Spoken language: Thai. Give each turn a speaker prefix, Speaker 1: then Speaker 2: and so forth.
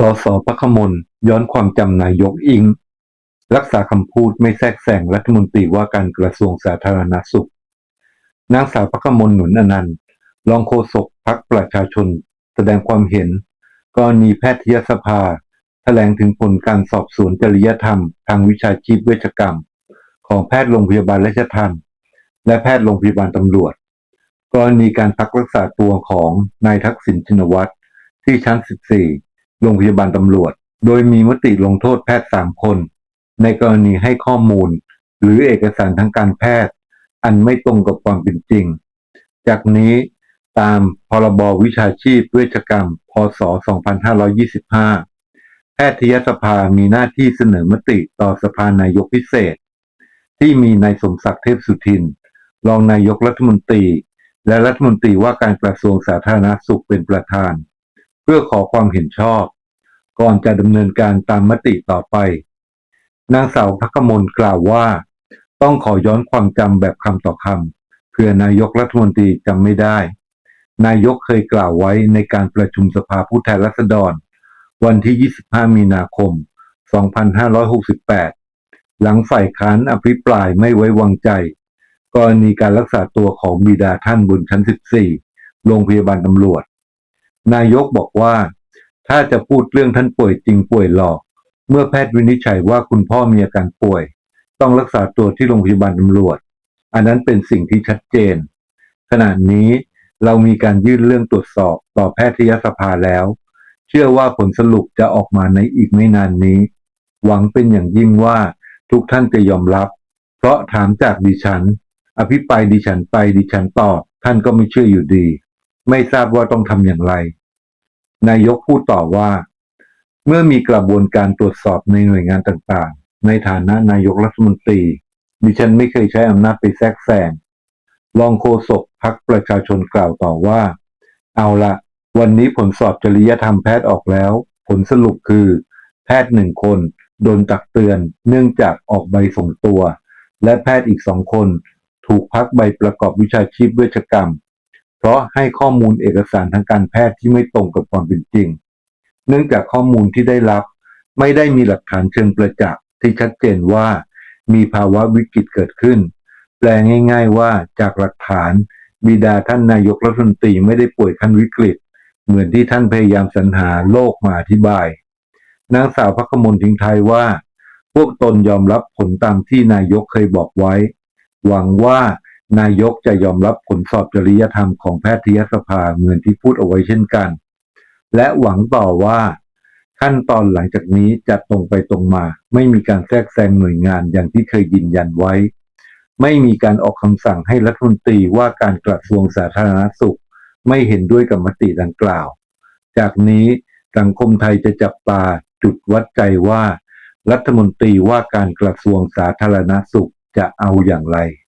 Speaker 1: สสพักขมลย้อนความจำนายกอิง รักษาคำพูดไม่แทรกแซงรัฐมนตรีว่าการกระทรวงสาธารณสุข นางสาวพักขมลหนุนอนันต์รองโฆษกพักประชาชน แสดงความเห็นกรณีแพทยสภา แถลงถึงผลการสอบสวนจริยธรรม ทางวิชาชีพเวชกรรม ของแพทย์โรงพยาบาลราชทัณฑ์และแพทย์โรงพยาบาลตำรวจ กรณีการพักรักษาตัวของนายทักษิณชินวัตรที่ชั้น 14 โรงพยาบาลตำรวจ โดยมีมติลงโทษแพทย์3คน ในกรณีให้ข้อมูล หรือเอกสารทางการแพทย์ อันไม่ตรงกับความเป็นจริง จากนี้ตามพรบวิชาชีพเวชกรรม พศ 2525 แพทยสภามีหน้าที่เสนอมติต่อสภานายกพิเศษ ที่มีนายสมศักดิ์เทพสุทิน รองนายกรัฐมนตรี และรัฐมนตรีว่าการกระทรวงสาธารณสุขเป็นประธาน พื่อขอความเห็นชอบ ก่อนจะดำเนินการตามมติต่อไป นางสาวพักกมลกล่าวว่า ต้องขอย้อนความจำแบบคำต่อคำเพื่อนายกรัฐมนตรีจำไม่ได้ นายกเคยกล่าวไว้ในการประชุมสภาผู้แทนราษฎร วันที่ 25 มีนาคม 2568 หลังฝ่ายค้านอภิปรายไม่ไว้วางใจกรณีการรักษาตัวของบิดาท่านบนชั้น 14 โรงพยาบาลตำรวจ นายกบอกว่า ถ้าจะพูดเรื่องท่านป่วยจริงป่วยหลอก เมื่อแพทย์วินิจฉัยว่าคุณพ่อมีอาการป่วย ต้องรักษาตัวที่โรงพยาบาลตำรวจ อันนั้นเป็นสิ่งที่ชัดเจน ขณะนี้เรามีการยื่นเรื่องตรวจสอบต่อแพทยสภาแล้ว เชื่อว่าผลสรุปจะออกมาในอีกไม่นานนี้ หวังเป็นอย่างยิ่งว่าทุกท่านจะยอมรับ เพราะถามจากดิฉัน อภิปรายดิฉันไปดิฉันตอบท่านก็ไม่เชื่ออยู่ดี ไม่ทราบว่าต้องทำอย่างไร นายกพูดต่อว่า เมื่อมีกระบวนการตรวจสอบในหน่วยงานต่างๆ ในฐานะนายกรัฐมนตรี ดิฉันไม่เคยใช้อำนาจไปแทรกแซงรองโฆษกพักประชาชนกล่าวต่อว่า เอาละวันนี้ผลสอบจริยธรรมแพทย์ออกแล้ว ผลสรุปคือ แพทย์หนึ่งคนโดนตักเตือน เนื่องจากออกใบส่งตัว และแพทย์อีกสองคน ถูกพักใบประกอบวิชาชีพเวชกรรม เพราะให้ข้อมูลเอกสารทางการแพทย์ที่ไม่ตรงกับความเป็นจริง เนื่องจากข้อมูลที่ได้รับไม่ได้มีหลักฐานเชิงประจักษ์ที่ชัดเจนว่ามีภาวะวิกฤตเกิดขึ้น แปลง่าย ๆ ว่าจากหลักฐาน บิดาท่านนายกรัฐมนตรีไม่ได้ป่วยขั้นวิกฤต เหมือนที่ท่านพยายามสรรหาโลกมาอธิบาย นางสาวพักมลทิ้งท้ายว่า พวกตนยอมรับผลตามที่นายกเคยบอกไว้ หวังว่า นายกจะยอมรับผลสอบจริยธรรมของแพทยสภาเหมือนที่พูดเอาไว้เช่นกัน และหวังต่อว่าขั้นตอนหลังจากนี้จะตรงไปตรงมา ไม่มีการแทรกแซงหน่วยงานอย่างที่เคยยืนยันไว้ ไม่มีการออกคำสั่งให้รัฐมนตรีว่าการกระทรวงสาธารณสุข ไม่เห็นด้วยกับมติดังกล่าว จากนี้สังคมไทยจะจับตาจุดวัดใจว่า รัฐมนตรีว่าการกระทรวงสาธารณสุขจะเอาอย่างไร